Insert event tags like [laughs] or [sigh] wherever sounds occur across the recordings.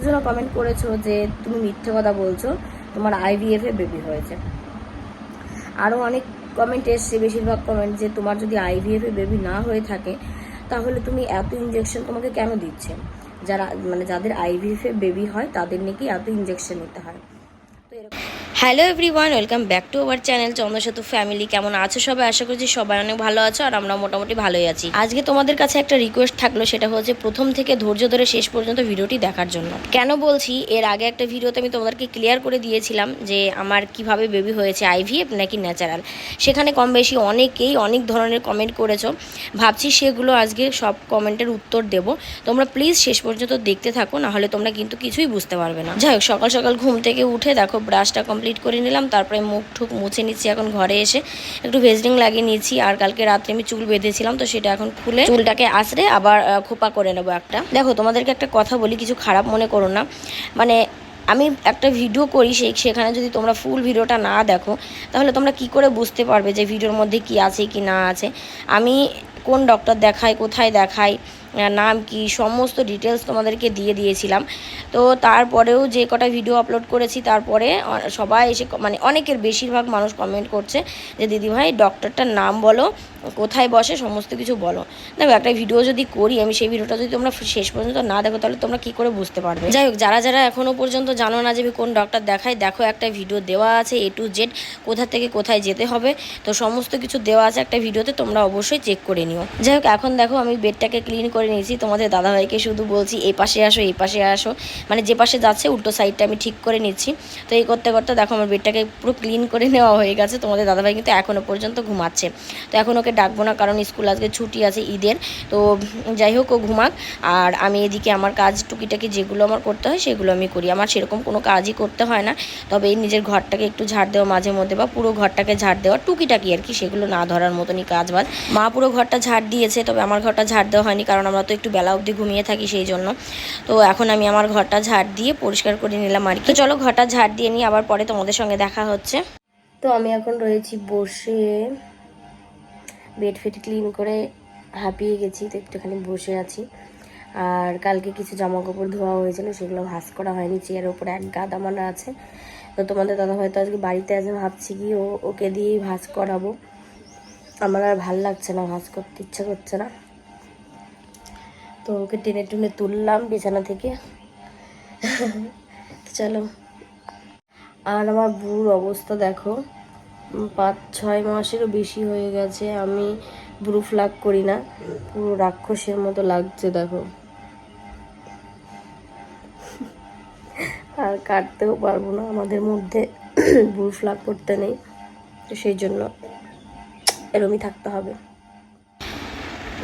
দুজন কমেন্ট করেছ যে তুমি মিথ্যে কথা বলছো, তোমার আইভিএফ এ বেবি হয়েছে। আরও অনেক কমেন্ট এসছে, বেশিরভাগ কমেন্ট যে তোমার যদি আইভিএফ এ বেবি না হয়ে থাকে, তাহলে তুমি এত ইঞ্জেকশন তোমাকে কেন দিচ্ছে? যারা মানে যাদের আইভিএফ এ বেবি হয়, তাদের নাকি এত ইঞ্জেকশন নিতে হয়। তো এরকম hello everyone, welcome back to our channel Chandrasetu family. কেমন আছো সবাই? আশা করছি সবাই অনেক ভালো আছো আর আমরা মোটামুটি ভালোই আছি। আজকে তোমাদের কাছে একটা রিকোয়েস্ট থাকল, সেটা হচ্ছে প্রথম থেকে ধৈর্য ধরে শেষ পর্যন্ত ভিডিওটি দেখার জন্য। কেন বলছি? এর আগে একটা ভিডিওতে আমি তোমাদেরকে ক্লিয়ার করে দিয়েছিলাম যে আমার কীভাবে বেবি হয়েছে আইভিএফ নাকি ন্যাচারাল সেখানে কম বেশি অনেকেই অনেক ধরনের কমেন্ট করেছ। ভাবছি সেগুলো আজকে সব কমেন্টের উত্তর দেব। তোমরা প্লিজ শেষ পর্যন্ত দেখতে থাকো, নাহলে তোমরা কিন্তু কিছুই বুঝতে পারবে না। যাই হোক, সকাল সকাল ঘুম থেকে উঠে দেখো ব্রাশটা কমপ্লিট করে নিলাম, তারপরে মুখ ঠুক মুছে নিচ্ছি এখন ঘরে এসে। একটু ভেজলিং লাগিয়ে নিয়েছি, আর কালকে রাত্রে আমি চুল বেঁধেছিলাম, তো সেটা এখন খুলে চুলটাকে আঁচড়ে আবার খোপা করে নেব একটা। দেখো, তোমাদেরকে একটা কথা বলি, কিছু খারাপ মনে করো না। মানে আমি একটা ভিডিও করি সেই সেখানে যদি তোমরা ফুল ভিডিওটা না দেখো, তাহলে তোমরা কি করে বুঝতে পারবে যে ভিডিওর মধ্যে কি আছে কি না আছে? আমি কোন ডক্টর দেখাই কোথায় দেখাই নাম কি, সমস্ত ডিটেলস তোমাদেরকে দিয়ে দিয়েছিলাম। তো তারপরেও যে কটা ভিডিও আপলোড করেছি, তারপরে সবাই এসে মানে অনেকের বেশিরভাগ মানুষ কমেন্ট করছে যে, দিদিভাই ডক্টরটার নাম বলো। কোথায় বসে সমস্ত কিছু বলো। দেখো, একটা ভিডিও যদি করি, আমি সেই ভিডিওটা যদি তোমরা শেষ পর্যন্ত না দেখো, তাহলে তোমরা কি করে বুঝতে পারবে? যাই হোক, যারা যারা এখনও পর্যন্ত জানো না যে আমি কোন ডক্টর দেখাই, দেখো একটা ভিডিও দেওয়া আছে এ টু জেড কোথা থেকে কোথায় যেতে হবে। তো সমস্ত কিছু দেওয়া আছে একটা ভিডিওতে তোমরা অবশ্যই চেক করে নিও। যাই হোক, এখন দেখো, আমি বেডটাকে ক্লিন করে নিয়েছি। তোমাদের দাদাভাইকে শুধু বলছি, এই পাশে আসো, এই পাশে আসো। মানে যে পাশে যাচ্ছে, উল্টো সাইডটা আমি ঠিক করে নিচ্ছি। তো এই করতে করতে দেখো, আমার বেডটাকে পুরো ক্লিন করে নেওয়া হয়ে গেছে। তোমাদের দাদাভাই কিন্তু এখনও পর্যন্ত ঘুমাচ্ছে। তো এখন ওকে ডাকবো না, কারণ স্কুল আজকে ছুটি আছে ঈদের। তো যাই হোক, ও ঘুমাক। আর আমি এদিকে আমার কাজ টুকিটাকি যেগুলো আমার করতে হয়, সেগুলো আমি করি। আমার সেরকম কোনো কাজই করতে হয় না। তবে এই নিজের ঘরটাকে একটু ঝাড় দেওয়া, মাঝে মধ্যে বা পুরো ঘরটাকে ঝাড় দেওয়া, টুকিটাকি আর কি, সেগুলো না ধরার মতনই কাজ বাজ মা পুরো ঘরটা ঝাড় দিয়েছে, তবে আমার ঘরটা ঝাড় দেওয়া হয়নি, কারণ আমরা তো একটু বেলা অবধি ঘুমিয়ে থাকি সেই জন্য। তো এখন আমি আমার ঘরটা ঝাড় দিয়ে পরিষ্কার করে নিলাম আর কি। চলো ঘরটা ঝাড় দিয়ে নিই, আবার পরে তোমাদের সঙ্গে দেখা হচ্ছে। তো আমি এখন রয়েছি বসে। বেড ফেড ক্লিন করে হাঁপিয়ে গেছি, তো একটুখানি বসে আছি। আর কালকে কিছু জামা কাপড় ধোয়া হয়েছিল, সেগুলো ভাস করা হয়নি, চেয়ারের উপরে এক গাদা মানা আছে। তো তোমাদের দাদা হয়তো আজকে বাড়িতে আছে, ভাবছি কি ও, ওকে দিয়েই ভাস করাবো। আমার আর ভালো লাগছে না ভাস করতে ইচ্ছা করছে না। তো ওকে টেনে টুনে তুললাম বিছানা থেকে। [laughs] চলো। আর আমার বুড়োর অবস্থা দেখো। পাঁচ, ছয় মাসেরও বেশি হয়ে গেছে। আমি ব্রু ফ্লাগ করি না। পুরো রাক্ষসের মতো লাগছে, দেখো। আর কাটতেও পারব না আমাদের মধ্যে। ব্রু ফ্লাগ করতে নেই। তো সেই জন্য এরমই থাকতে হবে।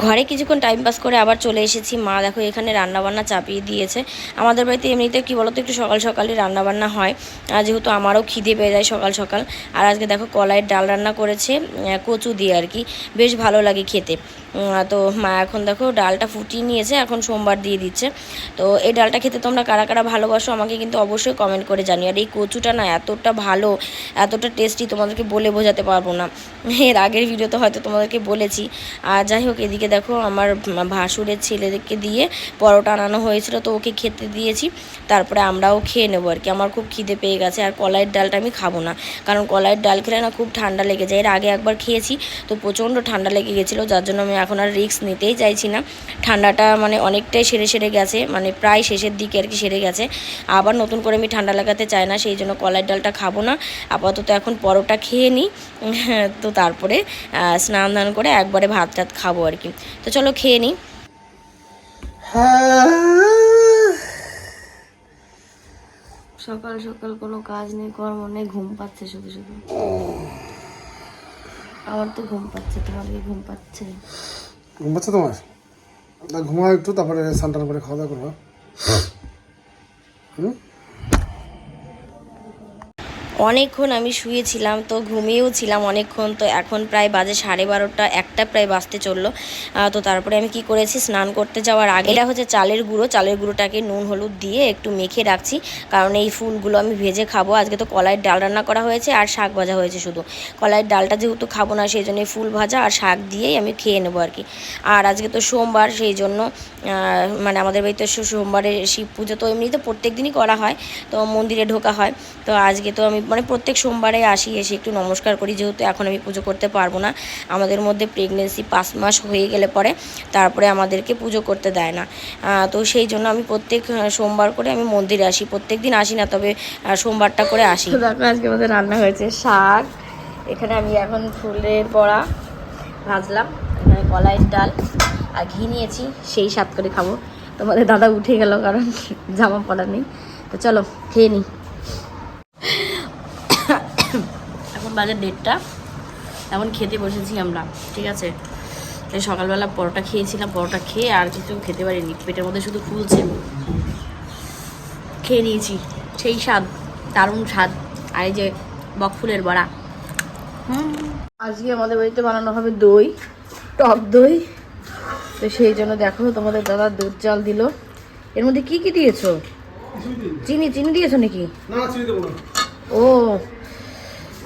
ঘরে কিছুক্ষণ টাইম পাস করে আবার চলে এসেছি। মা দেখো এখানে রান্নাবান্না চাপিয়ে দিয়েছে। আমাদের বাড়িতে এমনিতে কি বলতো, একটু সকাল সকালই রান্নাবান্না হয়। আর যেহেতু আমারও খিদে পেয়ে যায় সকাল সকাল। আর আজকে দেখো কলাইয়ের ডাল রান্না করেছে কচু দিয়ে আর কি। বেশ ভালো লাগে খেতে। তো মা এখন দেখো ডালটা ফুটিয়ে নিয়েছে, এখন সোমবার দিয়ে দিচ্ছে। তো এই ডালটা খেতে তোমরা কারা কারা ভালোবাসো আমাকে কিন্তু অবশ্যই কমেন্ট করে জানিও। আর এই কচুটা না এতটা ভালো, এতটা টেস্টি তোমাদেরকে বলে বোঝাতে পারব না। এর আগের ভিডিওতে হয়তো তোমাদেরকে বলেছি। আর যাই হোক, এদিকে দেখো, আমার ভাসুরের ছেলেদেরকে দিয়ে পরোটা আনানো হয়েছিল, তো ওকে খেতে দিয়েছি। তারপরে আমরাও খেয়ে নেব আর কি। আমার খুব খিদে পেয়ে গেছে আর কলাইয়ের ডালটা আমি খাব না। কারণ কলাইয়ের ডাল খেলে না খুব ঠান্ডা লেগে যায়। এর আগে একবার খেয়েছি, তো প্রচণ্ড ঠান্ডা লেগে গেছিল, যার জন্য আমি এখন আর রিস্ক নিতেই চাইছি না। ঠান্ডাটা মানে অনেকটাই সেরে সেরে গেছে মানে প্রায় শেষের দিকে আর কি সেরে গেছে। আবার নতুন করে আমি ঠান্ডা লাগাতে চাই না, সেই জন্য কলাইয়ের ডালটা খাব না। আপাতত এখন পরোটা খেয়ে নিই। [laughs] তো তারপরে স্নান দান করে একবারে ভাত টাত খাব আর কি। তো চলো খেয়ে নিই সকাল সকাল কোনো কাজ নেই, কর্ম নেই, ঘুম পাচ্ছে শুধু শুধু। আমার তো ঘুম পাচ্ছে তোমার কি ঘুম পাচ্ছে। ঘুম পাচ্ছে তোমার? ঘুমাও একটু, তারপরে সানটান করে খাওয়া দাওয়া করব হুম? অনেকক্ষণ আমি শুয়েছিলাম, তো ঘুমিয়েও ছিলাম অনেকক্ষণ, তো এখন প্রায় বাজে সাড়ে বারোটা, একটা প্রায় বাজতে চলল। তো তারপরে আমি কি করেছি, স্নান করতে যাওয়ার আগে এটা হচ্ছে চালের গুঁড়ো, চালের গুঁড়োটাকে নুন, হলুদ দিয়ে একটু মেখে রাখছি, কারণ এই ফুলগুলো আমি ভেজে খাব। আজকে তো কলাইয়ের ডাল রান্না করা হয়েছে আর শাক ভাজা হয়েছে শুধু। কলাইয়ের ডালটা যেহেতু খাব না, সেই জন্য এই ফুল ভাজা আর শাক দিয়েই আমি খেয়ে নেব আর কি। আর আজকে তো সোমবার, সেই জন্য মানে আমাদের বাড়িতে সোমবারে শিব পুজো, তো এমনিতে প্রত্যেক দিনই করা হয়, তো মন্দিরে ঢোকা হয়। তো আজকে তো আমি মানে প্রত্যেক সোমবারে আসি, এসে একটু নমস্কার করি, যেহেতু এখন আমি পুজো করতে পারব না। আমাদের মধ্যে প্রেগনেন্সি পাঁচ মাস হয়ে গেলে পরে, তারপরে আমাদেরকে পুজো করতে দেয় না। তো সেই জন্য আমি প্রত্যেক সোমবার করে আমি মন্দিরে আসি। প্রত্যেক দিন আসি না, তবে সোমবারটা করে আসি। দেখো, আজকে আমাদের রান্না হয়েছে শাক। এখানে আমি এখন ফুলের বড়া ভাজলাম। এখানে কলাইয়ের ডাল আর ঘি নিয়েছি, সেই স্বাদ করে খাব। তোমাদের দাদা উঠে গেল, কারণ জামা পরা নেই। তো চলো, খেয়ে নিই এখন বাজে দেড়টা। এখন খেতে বসেছি আমরা ঠিক আছে? এই সকালবেলা পরোটা খেয়েছিলাম পরোটা খেয়ে আর কিছু খেতে পারিনি। পেটের মধ্যে শুধু ফুলছে। খেয়ে নিয়েছি। সেই স্বাদ দারুণ স্বাদ। আর এই যে বকফুলের বড়া। আজকে আমাদের বাড়িতে বানানো হবে দই টক দই। তো সেই জন্য দেখো তোমাদের দাদা দুধ জাল দিল। এর মধ্যে কি কি দিয়েছ? চিনি চিনি দিয়েছ নাকি? ও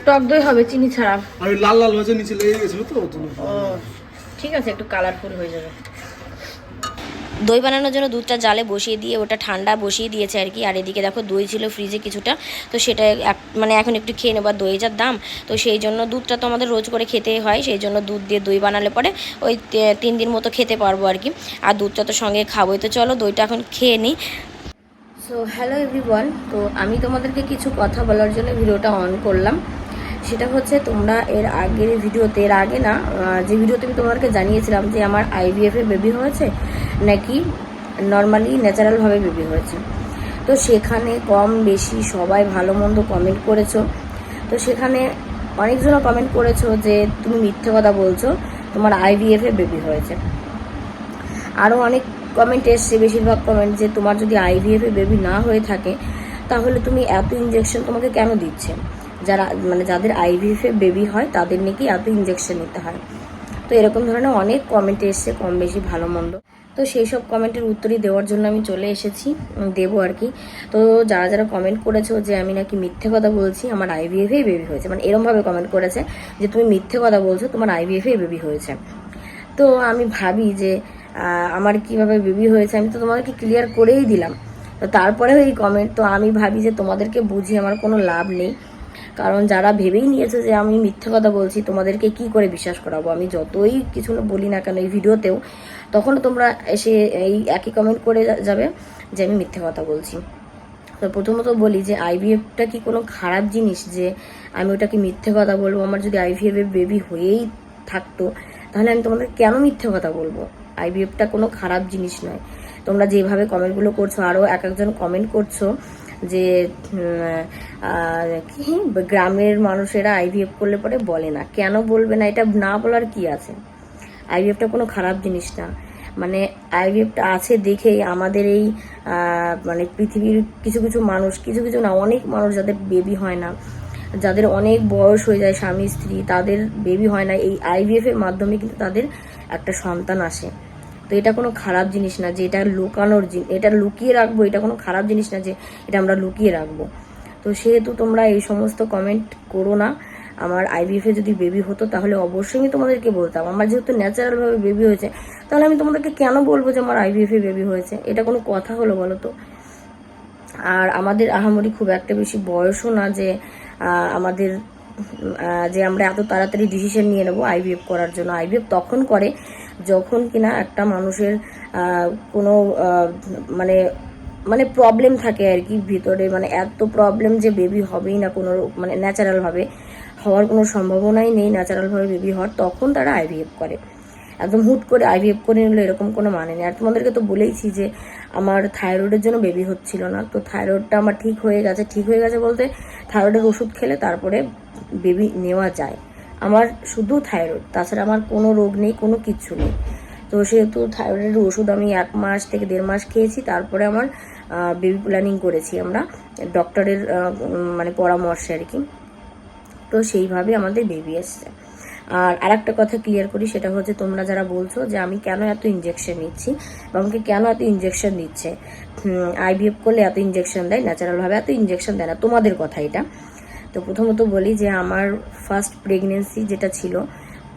টক দই হবে চিনি ছাড়া। আর লাল লাল হয়েছে নিচে লেগে গেছিল তো ও ঠিক আছে একটু কালারফুল হয়ে যাবে। দই বানানোর জন্য দুধটা জালে বসিয়ে দিয়ে ওটা ঠান্ডা বসিয়ে দিয়েছে আর কি। আর এদিকে দেখো দই ছিল ফ্রিজে কিছুটা। তো সেটা মানে এখন একটু খেয়ে নেবার দই যার দাম তো সেই জন্য দুধটা তো আমাদের রোজ করে খেতে হয় সেই জন্য দুধ দিয়ে দই বানালে পরে ওই তিন দিন মতো খেতে পারব আর কি। আর দুধটা তো সঙ্গে খাবোই। তো চলো দইটা এখন খেয়ে নিই। সো হ্যালো এভরিওয়ান তো আমি তোমাদেরকে কিছু কথা বলার জন্য ভিডিওটা অন করলাম। সেটা হচ্ছে তোমরা এর আগের ভিডিওতে, এর আগে না যে ভিডিওতে আমি তোমাদেরকে জানিয়েছিলাম যে আমার আইভিএফ বেবি হয়েছে, নাকি নর্মালি ন্যাচারালভাবে বেবি হয়েছে। তো সেখানে কম বেশি সবাই ভালো মন্দ কমেন্ট করেছ। তো সেখানে অনেকজনও কমেন্ট করেছ যে তুমি মিথ্যে কথা বলছো, তোমার আইভিএফ বেবি হয়েছে। আরও অনেক কমেন্ট এসছে, বেশিরভাগ কমেন্ট যে তোমার যদি আইভিএফ বেবি না হয়ে থাকে, তাহলে তুমি এত ইঞ্জেকশন তোমাকে কেন দিচ্ছে? যারা মানে যাদের আইভিএফ বেবি হয়, তাদের নাকি এত ইঞ্জেকশন নিতে হয়। তো এরকম ধরনের অনেক কমেন্ট এসছে, কম বেশি ভালো মন্দ। তো সেই সব কমেন্টের উত্তরই দেওয়ার জন্য আমি চলে এসেছি দেবো আর কি। তো যারা যারা কমেন্ট করেছ যে আমি নাকি মিথ্যে কথা বলছি, আমার আইভিএফ এ বেবি হয়েছে। মানে এরমভাবে কমেন্ট করেছে যে তুমি মিথ্যে কথা বলছো, তোমার আইভিএফ এ বেবি হয়েছে। তো আমি ভাবি যে আমার কীভাবে বেবি হয়েছে, আমি তো তোমাদেরকে ক্লিয়ার করেই দিলাম। তো তারপরেও এই কমেন্ট তো আমি ভাবি যে তোমাদেরকে বুঝিয়ে আমার কোনো লাভ নেই। কারণ যারা ভেবেই নিয়েছে যে আমি মিথ্যে কথা বলছি, তোমাদেরকে কি করে বিশ্বাস করাবো? আমি যতই কিছু বলি না কেন এই ভিডিওতেও তখন তোমরা এসে এই একই কমেন্ট করে যাবে যে আমি মিথ্যে কথা বলছি। তো প্রথমত বলি যে আইভিএফটা কি কোনো খারাপ জিনিস যে আমি ওটাকে মিথ্যে কথা বলব? আমার যদি আইভিএফ বেবি হয়েই থাকতো, তাহলে আমি তোমাদের কেন মিথ্যে কথা বলব? আইভিএফটা কোনো খারাপ জিনিস নয়। তোমরা যেভাবে কমেন্টগুলো করছ আরও এক একজন কমেন্ট করছ যে গ্রামের মানুষেরা আইভিএফ করলে পরে বলে না। কেন বলবে না? এটা না বলার কি আছে? আইভিএফটা কোনো খারাপ জিনিস না। মানে আইভিএফটা আছে দেখেই আমাদের এই মানে পৃথিবীর কিছু কিছু মানুষ, কিছু কিছু না, অনেক মানুষ যাদের বেবি হয় না, যাদের অনেক বয়স হয়ে যায় স্বামী, স্ত্রী, তাদের বেবি হয় না। এই আইভিএফ এর মাধ্যমে কিন্তু তাদের একটা সন্তান আসে। তো এটা কোনো খারাপ জিনিস না যে এটা লুকানোর এটা লুকিয়ে রাখব, এটা কোনো খারাপ জিনিস না যে এটা আমরা লুকিয়ে রাখব। তো সেহেতু তোমরা এই সমস্ত কমেন্ট করো না। আমার আইভিএফ যদি বেবি হতো তাহলে অবশ্যই আমি তোমাদেরকে বলতাম। আমার যেহেতু ন্যাচারালভাবে বেবি হয়েছে, তাহলে আমি তোমাদেরকে কেন বলব যে আমার আইভিএফ বেবি হয়েছে? এটা কোনো কথা হলো বলো তো? আর আমাদের আহামরি খুব একটা বেশি বয়সও না যে আমাদের যে আমরা এত তাড়াতাড়ি ডিসিশন নিয়ে নেব আইভিএফ করার জন্য। আইভিএফ তখন করে যখন কিনা একটা মানুষের কোনো মানে মানে প্রবলেম থাকে আর কি ভিতরে মানে এত প্রবলেম যে বেবি হবেই না কোনো মানে ন্যাচারালভাবে হওয়ার কোনো সম্ভাবনাই নেই ন্যাচারালভাবে বেবি হওয়ার, তখন তারা আইভিএফ করে। একদম হুট করে আইভিএফ করে নিলে এরকম কোনো মানে নেই। আর তোমাদেরকে তো বলেইছি যে আমার থাইরয়েডের জন্য বেবি হচ্ছিল না। তো থাইরয়েডটা আমার ঠিক হয়ে গেছে, ঠিক হয়ে গেছে বলতে থাইরয়েডের ওষুধ খেলে তারপরে বেবি নেওয়া যায়। আমার শুধু থাইরয়েড, তাছাড়া আমার কোনো রোগ নেই, কোনো কিচ্ছু নেই। তো সেহেতু থাইরয়েডের ওষুধ আমি এক মাস থেকে দেড় মাস খেয়েছি, তারপরে আমার বেবি প্ল্যানিং করেছি আমরা ডক্টরের মানে পরামর্শে আর কি। তো সেইভাবে আমাদের বেবি এসছে। আর আরেকটা কথা ক্লিয়ার করি, সেটা হচ্ছে তোমরা যারা বলছো যে আমি কেন এত ইঞ্জেকশন নিচ্ছি, বা আমাকে কেন এত ইঞ্জেকশন দিচ্ছে? আইভিএফ করলে এত ইঞ্জেকশন দেয় ন্যাচারালভাবে এত ইঞ্জেকশন দেয় না, তোমাদের কথা এটা। তো প্রথমত বলি যে আমার ফার্স্ট প্রেগনেন্সি যেটা ছিল,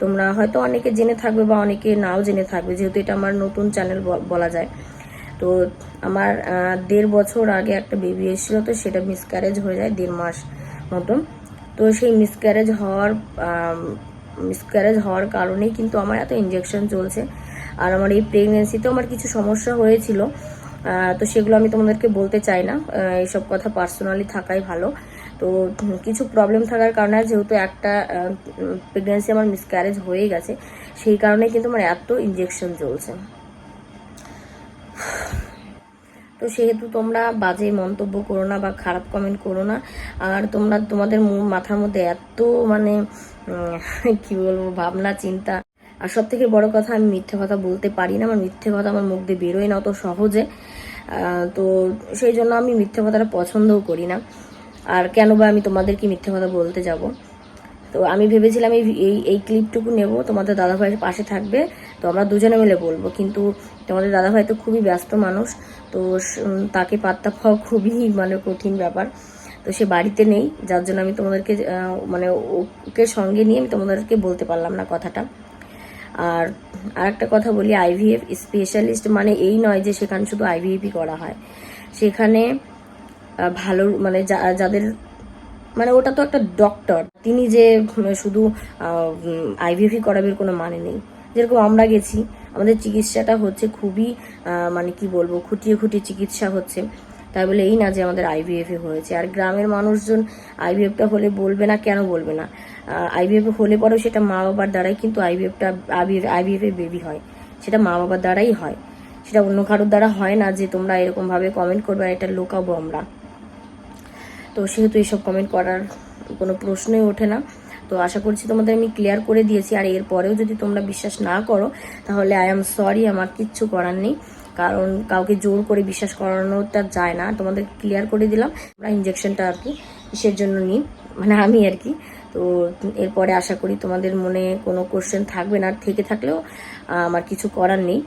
তোমরা হয়তো অনেকে জেনে থাকবে বা অনেকে নাও জেনে থাকবে, যেহেতু এটা আমার নতুন চ্যানেল বলা যায়। তো আমার দেড় বছর আগে একটা বেবি এসেছিল, তো সেটা মিসক্যারেজ হয়ে যায় দেড় মাস মতন। তো সেই মিসক্যারেজ হওয়ার মিসক্যারেজ হওয়ার কারণেই কিন্তু আমার এত ইঞ্জেকশন চলছে। আর আমার এই প্রেগনেন্সিতেও আমার কিছু সমস্যা হয়েছিল। তো সেগুলো আমি তোমাদেরকে বলতে চাই না। এইসব কথা পার্সোনালি থাকাই ভালো। তো কিছু প্রবলেম থাকার কারণে যেহেতু একটা প্রেগনেন্সি আমার মিসক্যারেজ হয়ে গেছে, সেই কারণে কিন্তু আমার এত ইঞ্জেকশন চলছে। তো সেহেতু তোমরা বাজে মন্তব্য করো না বা খারাপ কমেন্ট করো না, আর তোমরা তোমাদের মাথার মধ্যে এত মানে কি বলব, ভাবনা, চিন্তা, আর সব থেকে বড় কথা আমি মিথ্যে কথা বলতে পারি না, আমার মিথ্যে কথা আমার মুখ দিয়ে বেরোয় না অত সহজে তো সেই জন্য আমি মিথ্যে কথাটা পছন্দও করি না। আর কেন বা আমি তোমাদেরকে মিথ্যে কথা বলতে যাব? তো আমি ভেবেছিলাম এই এই এই ক্লিপটুকু নেব, তোমাদের দাদাভাইয়ের পাশে থাকবে, তো আমরা দুজনে মিলে বলব। কিন্তু তোমাদের দাদাভাই তো খুবই ব্যস্ত মানুষ, তো তাকে পাত্তা পাওয়া খুবই মানে কঠিন ব্যাপার। তো সে বাড়িতে নেই, যার জন্য আমি তোমাদেরকে মানে ওকে সঙ্গে নিয়ে আমি তোমাদেরকে বলতে পারলাম না কথাটা। আর আরেকটা কথা বলি আইভিএফ স্পেশালিস্ট মানে এই নয় যে সেখানে শুধু আইভিএফই করা হয়। সেখানে ভালো মানে যাদের মানে ওটা তো একটা ডক্টর তিনি যে উম, শুধু আইভিএফই করাবের কোনো মানে নেই। যেরকম আমরা গেছি আমাদের চিকিৎসাটা হচ্ছে খুবই মানে কি বলব খুঁটিয়ে খুঁটিয়ে চিকিৎসা হচ্ছে। তাই বলে এই না যে আমাদের আইভিএফ হয়েছে। আর গ্রামের মানুষজন আইভিএফটা হলে বলবে না কেন বলবে না? আইভিএফ হলে পরেও সেটা মা বাবার দ্বারাই কিন্তু আইভিএফটা আইভিএফ এ বেবি হয়। সেটা মা বাবার দ্বারাই হয়। সেটা অন্য কারোর দ্বারা হয় না যে তোমরা এরকম ভাবে কমেন্ট করবে আর এটা লোকাবো আমরা। তো সেহেতু এইসব কমেন্ট করার কোনো প্রশ্নই ওঠে না। তো আশা করছি তোমাদের আমি ক্লিয়ার করে দিয়েছি। আর এরপরেও যদি তোমরা বিশ্বাস না করো, তাহলে আই এম সরি আমার কিচ্ছু করার নেই। কারণ কাউকে জোর করে বিশ্বাস করানোটা যায় না। তোমাদের ক্লিয়ার করে দিলাম। আমরা ইঞ্জেকশনটা আর কি কিসের জন্য নিই। মানে আমি আর কি। তো এরপরে আশা করি তোমাদের মনে কোনো কোশ্চেন থাকবে না। থেকে থাকলেও আমার কিছু করার নেই।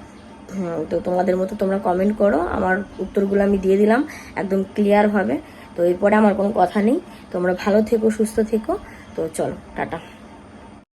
তো তোমাদের মতো তোমরা কমেন্ট করো। আমার উত্তরগুলো আমি দিয়ে দিলাম। একদম ক্লিয়ারভাবে তো এরপরে আমার কোনো কথা নেই। তোমরা ভালো থেকো সুস্থ থেকো। তো চলো টাটা।